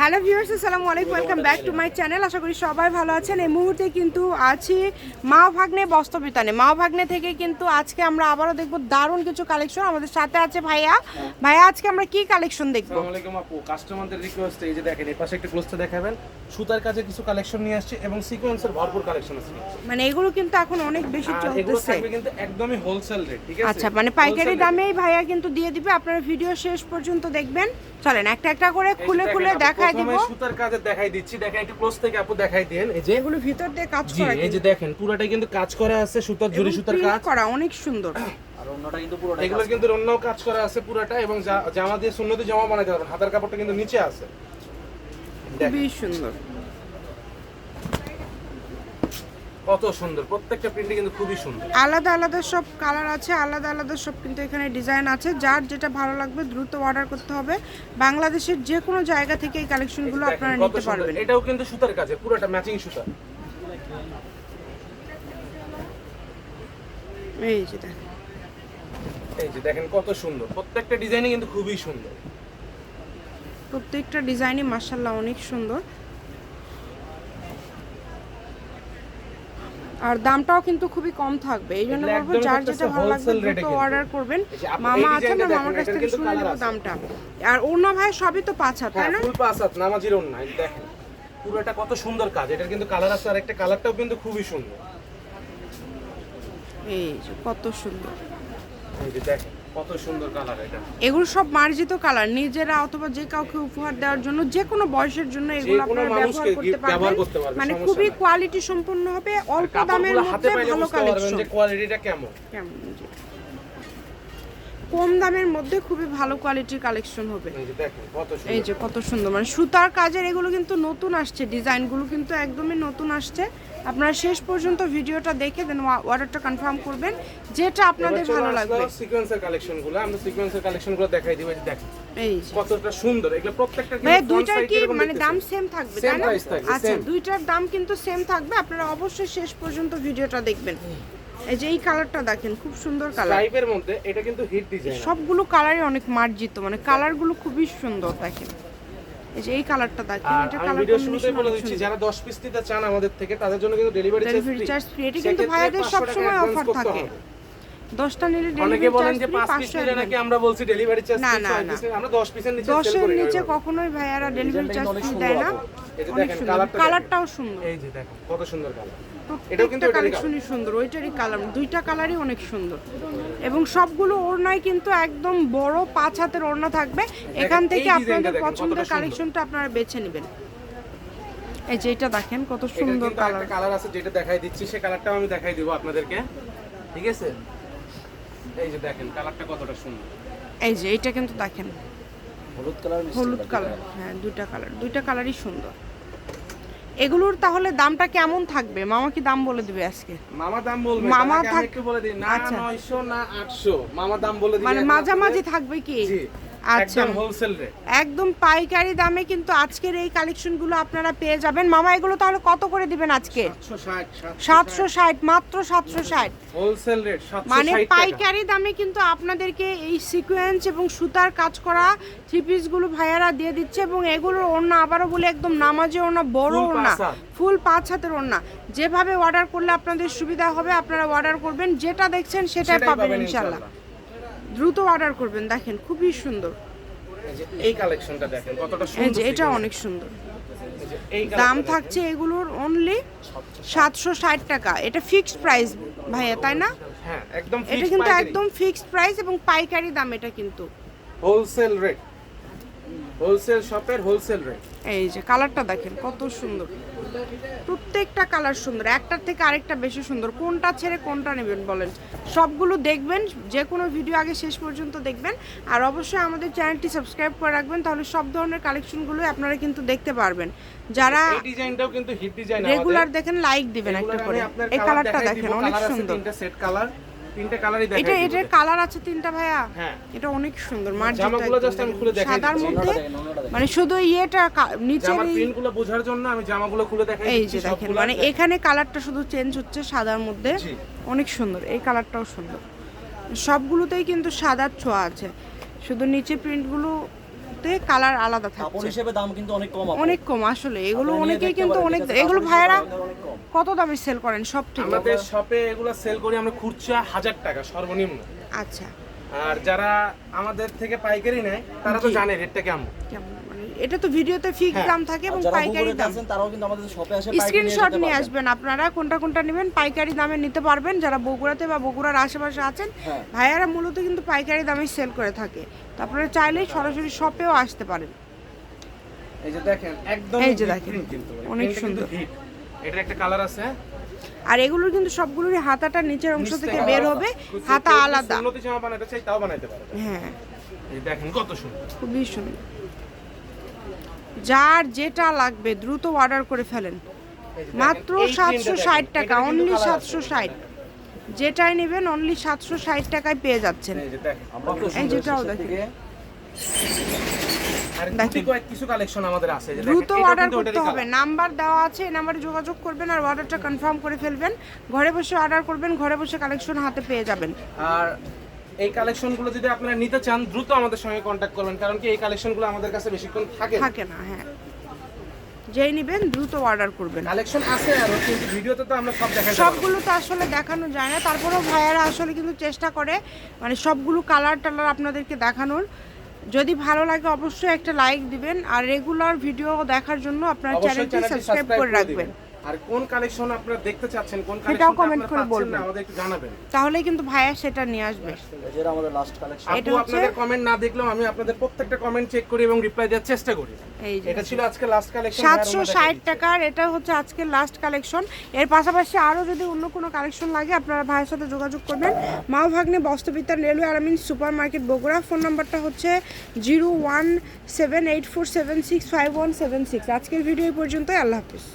Hello viewers আসসালামু আলাইকুম। Welcome back to my channel আশা করি সবাই ভালো আছেন। এই মুহূর্তে কিন্তু আছি মা ভাগ্নে বস্ত্রবিতানে মা ভাগ্নে থেকে কিন্তু আজকে আমরা আবারও দেখব দারুণ কিছু কালেকশন আমাদের সাথে আছে ভাইয়া। ভাইয়া আজকে আমরা কি কালেকশন দেখব? আসসালামু আলাইকুম আপু। কাস্টমারদের রিকোয়েস্ট এই যে দেখেন এই পাশে একটা ক্লোজটা দেখাবেন। সুতার কাজে কিছু কালেকশন নিয়ে আসছে এবং সিকোয়েন্সের ভরপুর কালেকশন আছে। মানে এগুলো কিন্তু এখন অনেক বেশি চলতেছে। কিন্তু একদমই হোলসেল রেট ঠিক আছে? আচ্ছা মানে পাইকারি দামেই ভাইয়া কিন্তু দিয়ে দিবে। আপনারা ভিডিও শেষ পর্যন্ত দেখবেন। চলেন একটা একটা করে খুলে খুলে আপু, দেখাই দিব। প্রথমে সুতার কাজে দেখাই দিচ্ছি। দেখেন একটু ক্লোজ থেকে আপু দেখাই দেন। এই যে এগুলো ভিতর দিয়ে কাজ করা এই যে দেখেন পুরোটাই কিন্তু কাজ করা আছে সুতার জরি সুতার কাজ। করা অনেক সুন্দর। এগুলো কিন্তু অন্য কাজ করা আছে পুরোটা এবং জামা দিয়ে সুন্নতি জামা বানাতে পারবেন হাতার কাপড়টা কিন্তু নিচে আছে। খুবই সুন্দর। কত সুন্দর প্রত্যেকটা প্রিন্টই কিন্তু খুবই সুন্দর। আলাদা আলাদা সব কালার আছে আলাদা আলাদা সব কিন্তু এখানে ডিজাইন আছে। যার যেটা ভালো লাগবে দ্রুত অর্ডার করতে হবে। বাংলাদেশের যে কোনো জায়গা থেকে এই কালেকশনগুলো আপনারা নিতে পারবেন। এটাও কিন্তু সুতার কাজে পুরোটা ম্যাচিং সুতা। এই যে দেখেন। এই যে দেখেন কত সুন্দর প্রত্যেকটা ডিজাইনই কিন্তু খুবই সুন্দর। প্রত্যেকটা ডিজাইনই মার্শাল্লাহ অনেক সুন্দর। আর দামটাও কিন্তু খুবই কম থাকবে। এই জন্য বলব যার যেটা ভালো লাগবে দ্রুত অর্ডার করবেন। মামা আছে না মামার কাছ থেকে শুনে নেব দামটা। আর অন্য ভাই সবই তো পাঁচ হাত তাই হ্যাঁ না? ফুল পাঁচ হাত নামাজির যে দেখেন। পুরোটা কত সুন্দর কাজ এটার কিন্তু কালার আছে আর একটা কালারটাও কিন্তু খুবই সুন্দর। এই যে কত সুন্দর। এই যে দেখেন। কত সুন্দর কালার এটা? এগুলো সব মার্জিত কালার নিজেরা অথবা যে কাউকে উপহার দেওয়ার জন্য যে কোনো বয়সের জন্য এগুলো আপনারা ব্যবহার করতে পারবেন। মানে খুবই কোয়ালিটি সম্পন্ন হবে অল্প দামের মধ্যে ভালো কালেকশন যে কোয়ালিটিটা কেমন। কেমন কম দামের মধ্যে খুবই ভালো কোয়ালিটির কালেকশন হবে। এই যে কত সুন্দর। মানে সুতার কাজের এগুলো কিন্তু নতুন আসছে ডিজাইনগুলো কিন্তু একদমই নতুন আসছে। আপনারা শেষ পর্যন্ত ভিডিওটা দেখে দেন অর্ডারটা কনফার্ম করবেন যেটা আপনাদের ভালো লাগবে। সিকোয়েন্সের কালেকশনগুলো আমরা সিকোয়েন্সের কালেকশনগুলো দেখাই দিব এই দেখেন এই কতটা সুন্দর। এগুলো প্রত্যেকটা ভাই দুইটার কি মানে দাম সেম থাকবে তাই না? আচ্ছা দুইটার দাম কিন্তু সেম থাকবে আপনারা অবশ্যই শেষ পর্যন্ত ভিডিওটা দেখবেন। এই যে এই কালারটা দেখেন খুব সুন্দর কালার টাইপের মধ্যে এটা কিন্তু হিট ডিজাইন সবগুলো কালারই অনেক মার্জিত মানে কালারগুলো খুবই সুন্দর দেখেন। এই যে এই কালারটা দেখেন এটা কালার ভিডিও শুরুতেই বলে দিচ্ছি যারা 10 পিস নিতে চান আমাদের থেকে তাদের জন্য কিন্তু ডেলিভারি চার্জ ফ্রি এটা কিন্তু ভাইয়াদের সব সময় অফার থাকে। দশটা নিলে অনেকে বলেন যে 5 পিস নিলে নাকি আমরা বলছি ডেলিভারি চার্জ না, না। আমরা 10 পিসের নিচে সেল করি 10 এর নিচে কখনোই ভাইয়ারা ডেলিভারি চার্জ দেয় না। এই যে দেখেন, কালারটাও সুন্দর। এই যে দেখেন কত সুন্দর কালার এটাও এটাও কিন্তু কিন্তু কালেকশনই সুন্দর ওইটারই কালার দুইটা কালারই অনেক সুন্দর। এবং সবগুলো ওড়নায় কিন্তু একদম বড় পাঁচ হাতের ওড়না থাকবে। এখান থেকে আপনাদের পছন্দের কালেকশনটা আপনারা বেছে নেবেন। এই যে এটা দেখেন কত সুন্দর কালার কালার আছে যেটা দেখাই দিচ্ছি সেই কালারটাও আমি দেখাই দিব আপনাদেরকে। ঠিক আছে? এই যে দেখেন কালারটা কতটা সুন্দর। এই যে এটা কিন্তু দেখেন। হলুদ কালার হলুদ কালার হ্যাঁ দুইটা কালার দুইটা কালারই সুন্দর। এগুলোর তাহলে দামটা কেমন থাকবে? মামা কি দাম বলে দিবে আজকে? মামা দাম বলবে মামা একটু বলে দিই। না আচ্ছা। 900 না 800 মামা দাম বলে দিই মানে মাঝামাঝি থাকবে কি? জি। আচ্ছা। একদম হোলসেল রেট একদম পাইকারি দামে কিন্তু আজকের এই কালেকশনগুলো আপনারা পেয়ে যাবেন। মামা এগুলো তাহলে কত করে দিবেন আজকে? 760 সাতশো ষাট মাত্র সাতশো ষাট। হোলসেল রেট মানে পাইকারি দামে কিন্তু আপনাদেরকে এই সিকোয়েন্স এবং সুতার কাজ করা থ্রি পিসগুলো ভাইয়ারা দিয়ে দিচ্ছে এবং এগুলোর ওড়না আবারও বলে একদম নামাজে ওড়না বড় ওড়না ফুল পাঁচ হাতের ওড়না। যেভাবে অর্ডার করলে আপনাদের সুবিধা হবে আপনারা অর্ডার করবেন যেটা দেখছেন সেটাই পাবেন ইনশাল্লাহ ইনশাআল্লাহ। দ্রুত অর্ডার করবেন দেখেন খুবই সুন্দর। এই কালেকশনটা দেখেন কতটা সুন্দর এটা অনেক সুন্দর। দাম থাকছে এগুলোর অনলি সাতশো ষাট। টাকা। এটা ফিক্সড প্রাইস ভাইয়া তাই না? হ্যাঁ একদম এটা কিন্তু একদম ফিক্সড প্রাইস এবং পাইকারি দাম এটা কিন্তু। হোলসেল রেট হোলসেল শপের হোলসেল রেট এই যে কালারটা দেখেন কত সুন্দর। প্রত্যেকটা কালার সুন্দর একটার থেকে আরেকটা বেশি সুন্দর। কোনটা ছেড়ে কোনটা নেবেন বলেন। সবগুলো দেখবেন যে কোনো ভিডিও আগে শেষ পর্যন্ত দেখবেন। আর অবশ্যই আমাদের চ্যানেলটি সাবস্ক্রাইব করে রাখবেন তাহলে সব ধরনের কালেকশনগুলোই আপনারা কিন্তু দেখতে পারবেন। যারা এই ডিজাইনটাও কিন্তু হিট ডিজাইন রেগুলার দেখেন লাইক দিবেন একটা করে। এই কালারটা দেখেন অনেক সুন্দর। তিনটা সেট কালার তিনটা কালারই এটা দেখাই এটার কালার আছে তিনটা ভাইয়া। হ্যাঁ। এটা অনেক সুন্দর মার্জিত জামাগুলো just আমি খুলে দেখাই সাদার মধ্যে। মানে শুধু ইয়েটা জামার এই- প্রিন্টগুলো বোঝার জন্য আমি জামাগুলো খুলে দেখাই এই যে দেখেন মানে এখানে কালারটা শুধু চেঞ্জ হচ্ছে সাদার মধ্যে। অনেক সুন্দর এই কালারটাও সুন্দর। সবগুলোতেই কিন্তু সাদার ছোঁয়া আছে। শুধু নিচে প্রিন্টগুলো কালার আলাদা কাপড় থাকছে। হিসেবে দাম কিন্তু অনেক কম অনেক কম আসলে এগুলো অনেকেই কিন্তু অনেক এগুলো ভাইয়েরা। কত দামে সেল করেন সব আমাদের শপে এগুলো সেল করি আমরা খুচরা হাজার টাকা সর্বনিম্ন। আচ্ছা। আর যারা আমাদের থেকে পাইকারি নেয় তারা তো। জানে রেটটা কেমন। কেমন? মানে এটা তো ভিডিওতে ফিক্স হ্যাঁ। দাম থাকে এবং যারা পাইকারি দাম। আছেন তারাও কিন্তু আমাদের শপে এসে পাইকারি স্ক্রিনশট নিয়ে আসবেন আপনারা কোনটা কোনটা নেবেন পাইকারি দামে নিতে পারবেন। যারা বগুড়াতে বা বগুড়ার আশেপাশে আছেন হ্যাঁ। ভাইয়ারা মূলত কিন্তু পাইকারি দামে সেল করে থাকে। তো আপনারা চাইলেই সরাসরি শপেও আসতে পারেন। এই যে দেখেন একদম এই যে দেখেন, কিন্তু। অনেক সুন্দর। এটার একটা কালার আছে। আর এগুলোর কিন্তু সবগুলোরই হাতাটা নিচের অংশ থেকে বের হবে। হাতা আলাদা। সুন্নতি জামা বানাতে চাই তাও বানাইতে পারে। হ্যাঁ। এই দেখেন কত সুন্দর। খুবই সুন্দর। যার যেটা লাগবে দ্রুত অর্ডার করে ফেলেন। মাত্র সাতশো ষাট টাকা অনলি। সাতশো ষাট। যেটাই নেবেন অনলি সাতশো ষাট টাকায় পেয়ে যাচ্ছেন। এই যে দেখেন আমরা তো এই যেটাও দেখেন। কিছু কালেকশন আমাদের আছে দ্রুত অর্ডার করতে হবে। নাম্বার দেওয়া আছে এই নাম্বারে যোগাযোগ করবেন আর অর্ডারটা কনফার্ম করে ফেলবেন। ঘরে বসে অর্ডার করবেন ঘরে বসে কালেকশন হাতে পেয়ে যাবেন। আর এই কালেকশনগুলো যদি আপনারা নিতে চান দ্রুত আমাদের সঙ্গে কন্ট্যাক্ট করবেন কারণ কি এই কালেকশনগুলো আমাদের কাছে বেশিক্ষণ থাকে না। থাকে না হ্যাঁ। যেই নেবেন দ্রুত অর্ডার করবেন। কালেকশন আছে আর কিন্তু ভিডিওতে তো আমরা সব সবগুলো তো আসলে দেখানো যায় না। তারপরেও ভাইয়ারা আসলে কিন্তু চেষ্টা করে মানে সবগুলো কালার টালার আপনাদেরকে দেখানোর। যদি ভালো লাগে অবশ্যই একটা লাইক দিবেন আর রেগুলার ভিডিও দেখার জন্য আপনার চ্যানেলটি সাবস্ক্রাইব করে রাখবেন। আর কোন কালেকশন আপনারা দেখতে চাচ্ছেন কোন কালেকশন comment করে বলবেন। আমাদের একটু জানাবেন। তাহলে কিন্তু ভাইয়া সেটা নিয়ে আসবে। এই আমাদের লাস্ট কালেকশন আপু আপনাদের কমেন্ট না দেখলেও আমি আপনাদের প্রত্যেকটা কমেন্ট চেক করি এবং রিপ্লাই দেওয়ার চেষ্টা করি। এটা ছিল আজকে লাস্ট কালেকশন সাতশো ষাট টাকার এটা হচ্ছে আজকের লাস্ট কালেকশন এর পাশাপাশি আরও যদি অন্য কোনো কালেকশন লাগে আপনারা ভাইয়ের সাথে যোগাযোগ করবেন। মাও ভাগ্নে বস্ত্রবিতান রেলওয়ে আরামিন সুপার মার্কেট বগুড়া। ফোন নাম্বারটা হচ্ছে zero one seven eight four seven six five one seven six. আজকের ভিডিও এই পর্যন্তই। আল্লাহ হাফিজ।